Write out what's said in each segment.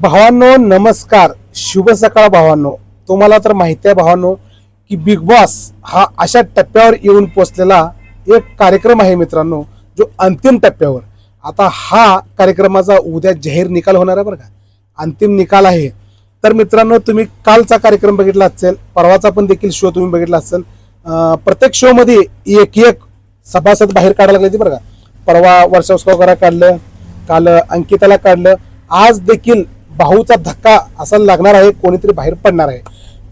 भावांनो नमस्कार. शुभ सकाळ भावांनो. तुम्हाला तर माहिती आहे भावांनो की बिग बॉस हा अशा टप्प्यावर येऊन पोचलेला एक कार्यक्रम आहे मित्रांनो जो अंतिम टप्प्यावर. आता हा कार्यक्रमाचा उद्या जाहीर निकाल होणार आहे बरं का? अंतिम निकाल आहे. तर मित्रांनो तुम्ही कालचा कार्यक्रम बघितला असेल परवाचा पण देखील शो तुम्ही बघितला असेल. प्रत्येक शोमध्ये एक एक सभासद बाहेर काढायला लागले बरं का? परवा वर्षावस्करा काढलं काल अंकिताला काढलं. आज देखील भाऊचा धक्का असा लागणार आहे कोणीतरी बाहेर पडणार आहे.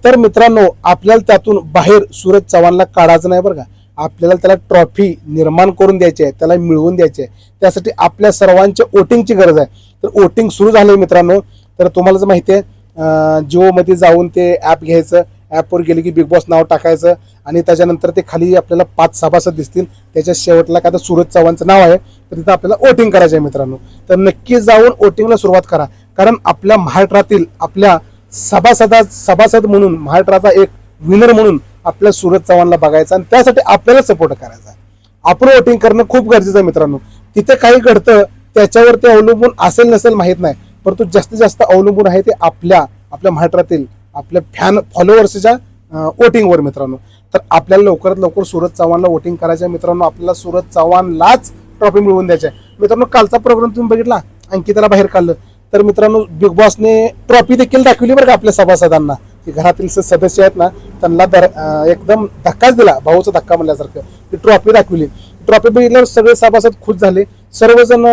तर मित्रांनो आपल्याला त्यातून बाहेर सूरज चव्हाणला काढायचं नाही बरं का. आपल्याला त्याला ट्रॉफी निर्माण करून द्यायची आहे त्याला मिळवून द्यायची आहे. त्यासाठी आपल्या सर्वांच्या वोटिंगची गरज आहे. तर वोटिंग सुरू झालं आहे मित्रांनो. तर तुम्हाला जर माहिती आहे जिओमध्ये जाऊन ते ॲप घ्यायचं. ॲपवर गेले की बिग बॉस नाव टाकायचं. आणि त्याच्यानंतर ते खाली आपल्याला पाच सभासद दिसतील. त्याच्या शेवटला काय तर सूरज चव्हाणचं नाव आहे. तर तिथं आपल्याला वोटिंग करायचं आहे मित्रांनो. तर नक्की जाऊन वोटिंगला सुरुवात करा. कारण आपल्या महाराष्ट्रातील आपल्या सभासदा सभासद म्हणून महाराष्ट्राचा एक विनर म्हणून आपल्या सूरज चव्हाणला बघायचा आणि त्यासाठी आपल्याला सपोर्ट करायचा आहे. आपण वोटिंग करणं खूप गरजेचं आहे मित्रांनो. तिथे काही घडतं त्याच्यावर ते अवलंबून असेल नसेल माहीत नाही परंतु जास्तीत जास्त अवलंबून आहे ते आपल्या आपल्या महाराष्ट्रातील आपल्या फॅन फॉलोअर्सच्या वोटिंगवर मित्रांनो. तर आपल्याला लवकरात लवकर सूरज चव्हाणला वोटिंग करायचं आहे मित्रांनो. आपल्याला सूरज चव्हाणलाच ट्रॉफी मिळवून द्यायची आहे. मित्रांनो कालचा प्रोग्राम तुम्ही बघितला? अंकिताला बाहेर काढलं. तर मित्रांनो बिग बॉसने ट्रॉफी देखील दाखवली बरं का आपल्या सभासदांना. की घरातील स- सदस्य आहेत ना त्यांना दर एकदम धक्काच दिला भाऊचा धक्का म्हणल्यासारखं. ती ट्रॉफी दाखवली. ट्रॉफी बघितल्यावर सगळे सभासद खुश झाले. सर्वजण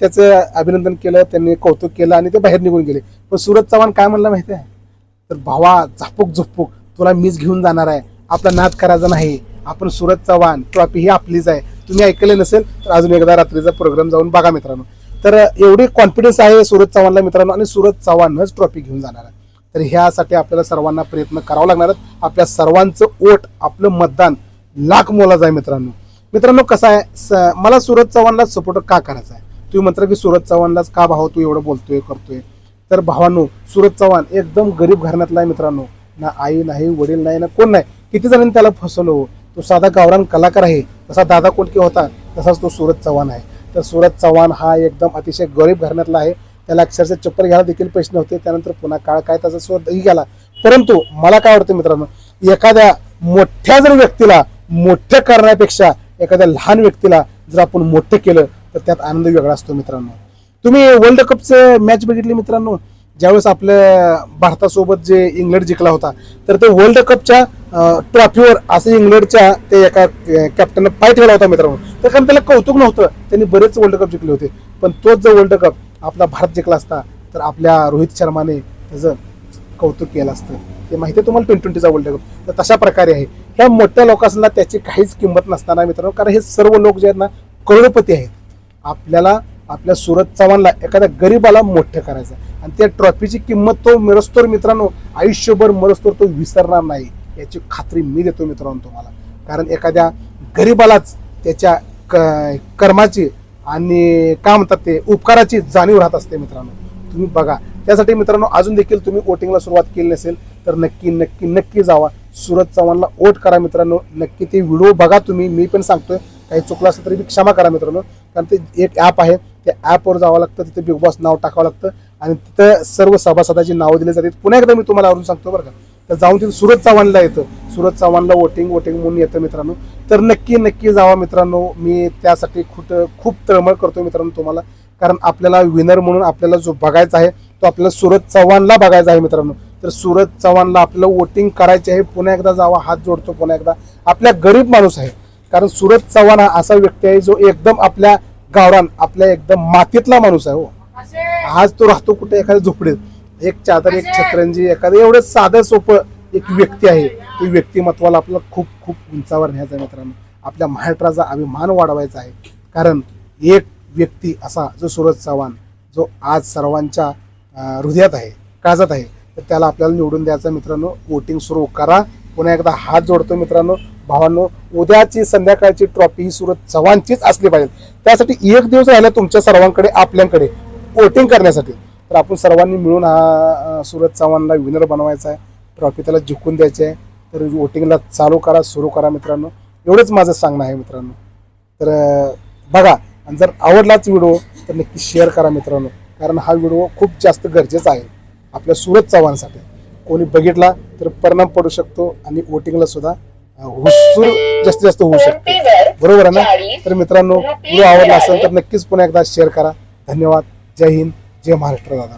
त्याचं अभिनंदन केलं त्यांनी कौतुक केलं आणि ते बाहेर निघून गेले. पण सूरज चव्हाण काय म्हणलं माहिती आहे? तर भावा झापूक झुपूक तुला मीच घेऊन जाणार आहे. आपला नाद करायचा नाही. आपण सूरज चव्हाण ट्रॉफी ही आपलीच आहे. तुम्ही ऐकले नसेल तर अजून एकदा रात्रीचा प्रोग्राम जाऊन बघा मित्रांनो. तर एवढी कॉन्फिडन्स आहे सूरज चव्हाणला मित्रांनो आणि सूरज चव्हाणच ट्रॉफी घेऊन जाणार आहे. तर ह्यासाठी आपल्याला सर्वांना प्रयत्न करावा लागणार आहेत. आपल्या सर्वांचं ओट आपलं मतदान लाख मोलाचं आहे मित्रांनो. मित्रांनो कसं आहे? स- मला सूरज चव्हाणला सपोर्ट का करायचा आहे? तुम्ही म्हणता की सूरज चव्हाणलाच का भाव तू एवढं बोलतोय करतोय? तर भावांनो सूरज चव्हाण एकदम गरीब घराण्यातला आहे मित्रांनो. ना आई नाही वडील नाही ना कोण नाही. किती जणांनी त्याला फसवलं हो? तो साधा गावरान कलाकार आहे. तसा दादा कोंडके होता तसाच तो सूरज चव्हाण आहे. तर सूरज चव्हाण हा एकदम अतिशय गरीब घराण्यातला आहे. त्याला अक्षरशः चप्पल घ्यायला देखील पैसे नव्हते त्यानंतर पुन्हा काळ काय त्याचा शोधही गेला. परंतु मला काय वाटतं मित्रांनो एखाद्या मोठ्या जर व्यक्तीला मोठं करण्यापेक्षा एखाद्या लहान व्यक्तीला जर आपण मोठं केलं तर त्यात आनंद वेगळा असतो मित्रांनो. तुम्ही वर्ल्ड कपचं मॅच बघितली मित्रांनो? ज्यावेळेस आपल्या भारतासोबत जे इंग्लंड जिंकला होता तर ते वर्ल्ड कपच्या ट्रॉफीवर असं इंग्लंडच्या ते एका कॅप्टननं पाय ठेवला होता मित्रांनो. तर कारण त्याला कौतुक नव्हतं. त्यांनी बरेच वर्ल्ड कप जिंकले होते. पण तोच जर वर्ल्ड कप आपला भारत जिंकला असता तर आपल्या रोहित शर्माने त्याचं कौतुक केलं असतं. ते माहिती आहे तुम्हाला ट्वेंटी ट्वेंटीचा वर्ल्ड कप तर तशा प्रकारे आहे. ह्या मोठ्या लोकांना त्याची काहीच किंमत नसताना मित्रांनो कारण हे सर्व लोक जे आहेत ना करोडपती आहेत. आपल्याला आपल्या सूरज चव्हाणला एखाद्या गरीबाला मोठं करायचं आणि त्या ट्रॉफीची किंमत तो मिरस्तोर मित्रांनो आयुष्यभर मरस्तोर तो विसरणार नाही. याची खात्री मी देतो मित्रांनो तुम्हाला. कारण एखाद्या गरीबालाच त्याच्या क- कर्माची आणि काय म्हणतात ते उपकाराची जाणीव राहत असते मित्रांनो. तुम्ही बघा. त्यासाठी मित्रांनो अजून देखील तुम्ही वोटिंगला सुरुवात केली नसेल तर नक्की नक्की नक्की जावा. सूरज चव्हाणला वोट करा मित्रांनो. नक्की ते व्हिडिओ बघा तुम्ही. मी पण सांगतोय काही चुकलं असेल तरी मी क्षमा करा मित्रांनो. कारण ते एक ॲप आहे. त्या ॲपवर जावं लागतं. तिथे बिग बॉस नाव टाकावं लागतं. आणि तिथं सर्व सभासदाची नावं दिली जातात. पुन्हा एकदा मी तुम्हाला आवरून सांगतो बरं का. तर जाऊन तिथे सूरज चव्हाणला येतं. सूरज चव्हाणला वोटिंग वोटिंग म्हणून येतं मित्रांनो. तर नक्की नक्की जावा मित्रांनो. मी त्यासाठी खूप खूप तळमळ करतो मित्रांनो तुम्हाला. कारण आपल्याला विनर म्हणून आपल्याला जो बघायचा आहे तो आपल्याला सूरज चव्हाणला बघायचा आहे मित्रांनो. तर सूरज चव्हाणला आपलं वोटिंग करायचे आहे पुन्हा एकदा जावा हात जोडतो पुन्हा एकदा. आपल्या गरीब माणूस आहे. कारण सूरज चव्हाण हा असा व्यक्ती आहे जो एकदम आपल्या गावरान आपल्या एकदम मातीतला माणूस आहे हो. आज तो राहतो कुठे? एखाद्या झोपडीत. एक चादर एक छत्रंजी एखादं एवढं साधं सोपं एक व्यक्ती आहे ती व्यक्तिमत्वाला आपल्याला खूप खूप उंचावर न्यायचं आहे मित्रांनो. आपल्या महाराष्ट्राचा अभिमान वाढवायचा आहे. कारण एक व्यक्ती असा जो सूरज चव्हाण जो आज सर्वांच्या हृदयात आहे काळजात आहे तर त्याला आपल्याला निवडून द्यायचं मित्रांनो. वोटिंग सुरू करा. पुन्हा एकदा हात जोडतो मित्रांनो. भावांनो उद्याची संध्याकाळची ट्रॉफी ही सूरज चव्हाणचीच असली पाहिजे. त्यासाठी एक दिवस राहिला तुमच्या सर्वांकडे आपल्याकडे वोटिंग करण्यासाठी. तर आपण सर्वांनी मिळून हा सूरज चव्हाणला विनर बनवायचा आहे. ट्रॉफी त्याला जिंकून द्यायची आहे तर वोटिंगला चालू करा सुरू करा मित्रांनो. एवढंच माझं सांगणं आहे मित्रांनो. तर बघा आणि जर आवडलाच व्हिडिओ तर नक्की शेअर करा मित्रांनो. कारण हा व्हिडिओ खूप जास्त गरजेचा आहे आपल्या सुरत चव्हाणसाठी. कोणी बघितला तर परिणाम पडू शकतो आणि वोटिंगला सुद्धा हुसूर जास्तीत जास्त होऊ शकते. बरोबर आहे ना? तर मित्रांनो व्हिडिओ आवडला असेल तर नक्कीच पुन्हा एकदा शेअर करा. धन्यवाद. जय हिंद. जय महाराष्ट्र दादा.